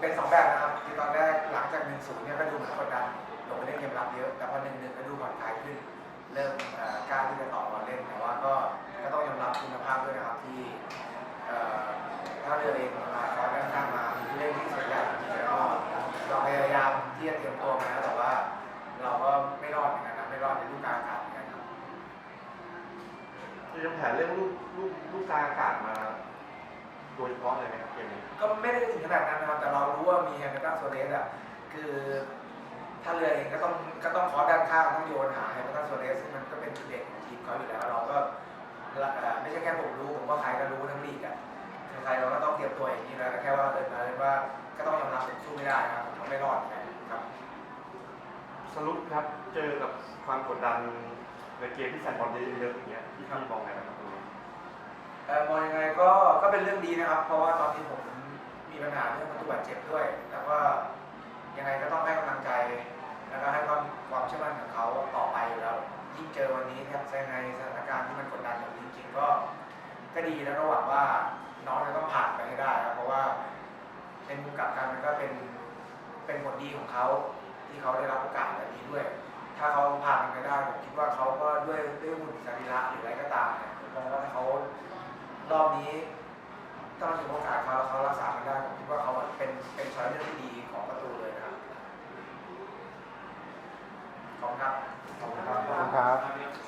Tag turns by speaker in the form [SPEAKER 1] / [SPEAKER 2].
[SPEAKER 1] เป็นสองแบบนะครับคือตอนแรกหลังจาก 1-0 เนี่ยก็ดูเหมือนกดดันลงไปเล่นเกมรับเยอะ แต่พอ 1-1 ก็ดูผ่อนคลายขึ้น เริ่มเอ่อกล้าที่จะต่อบอลเล่น แต่ว่าก็ก็ต้องยอมรับคุณภาพด้วยนะครับที่เอ่อถ้าเรือเองมาคอยด้านข้างมามีผู้เล่นที่ส่วนใหญ่แล้วก็เราพยายามที่จะเตรียมตัวมานะแต่ว่า เราก็ไม่รอดเหมือนกันนะไม่รอดในลูกกลางอากาศเหมือนกันครับ
[SPEAKER 2] เตรียมแผนเรื่องลูกลูกลูกกลางอากาศมาโดยเฉพาะเลยไหมครับเกมนี้
[SPEAKER 1] ก็ไม่ได้ถึงขนาดนั้นนะ คือถ้าเรือเองก็ต้องก็ต้องขอด้านข้างต้องโยนหาแฮมเบอร์ตันโซเลสซึ่งมันก็เป็นจุดเด่นของทีมเขาอยู่แล้วเราก็เอ่อไม่ใช่แค่ผมรู้ผมว่าใครก็รู้ทั้งลีกอะใครๆเราก็ต้องเตรียมตัวอย่างนี้แล้วแต่แค่ว่าเดินมาเลยว่าก็ต้องยอมรับผมสู้ไม่ได้นะครับผมไม่รอดนะครับ
[SPEAKER 2] สรุปครับเจอกับความกดดันในเกมที่แฟนบอลเยอะๆอย่างเงี้ยพี่พี่มองไงบ้างครับตรงนี้
[SPEAKER 1] เอ่อมองยังไงก็ก็เป็นเรื่องดีนะครับ เพราะว่าตอนนี้ผมมีปัญหาเรื่องประตูบาดเจ็บด้วย แต่ว่า ยังไงก็ต้องให้กำลังใจ แล้วก็ให้ความความเชื่อมั่นของเขาต่อไปอยู่แล้วยิ่งเจอวันนี้ครับในสถานการณ์ที่มันกดดันแบบนี้จริงก็ก็ดีแล้วก็หวังว่าน้องจะต้องผ่านไปให้ได้ครับเพราะว่าในมุมกลับกันมันก็เป็นเป็นผลดีของเขาที่เขาได้รับโอกาสแบบนี้ด้วย ถ้าเขาผ่านมันไปได้ผมคิดว่าเขาก็ด้วยด้วยหุ่นสรีระหรืออะไรก็ตามเนี่ยผมมองว่าถ้าเขารอบนี้ถ้ามันถึงโอกาสเขาแล้วเขารักษาเขาเป็นเป็นช้อยเลือกที่ดีของประตูเลยนะ
[SPEAKER 2] ครับ
[SPEAKER 3] ขอบคุณครับ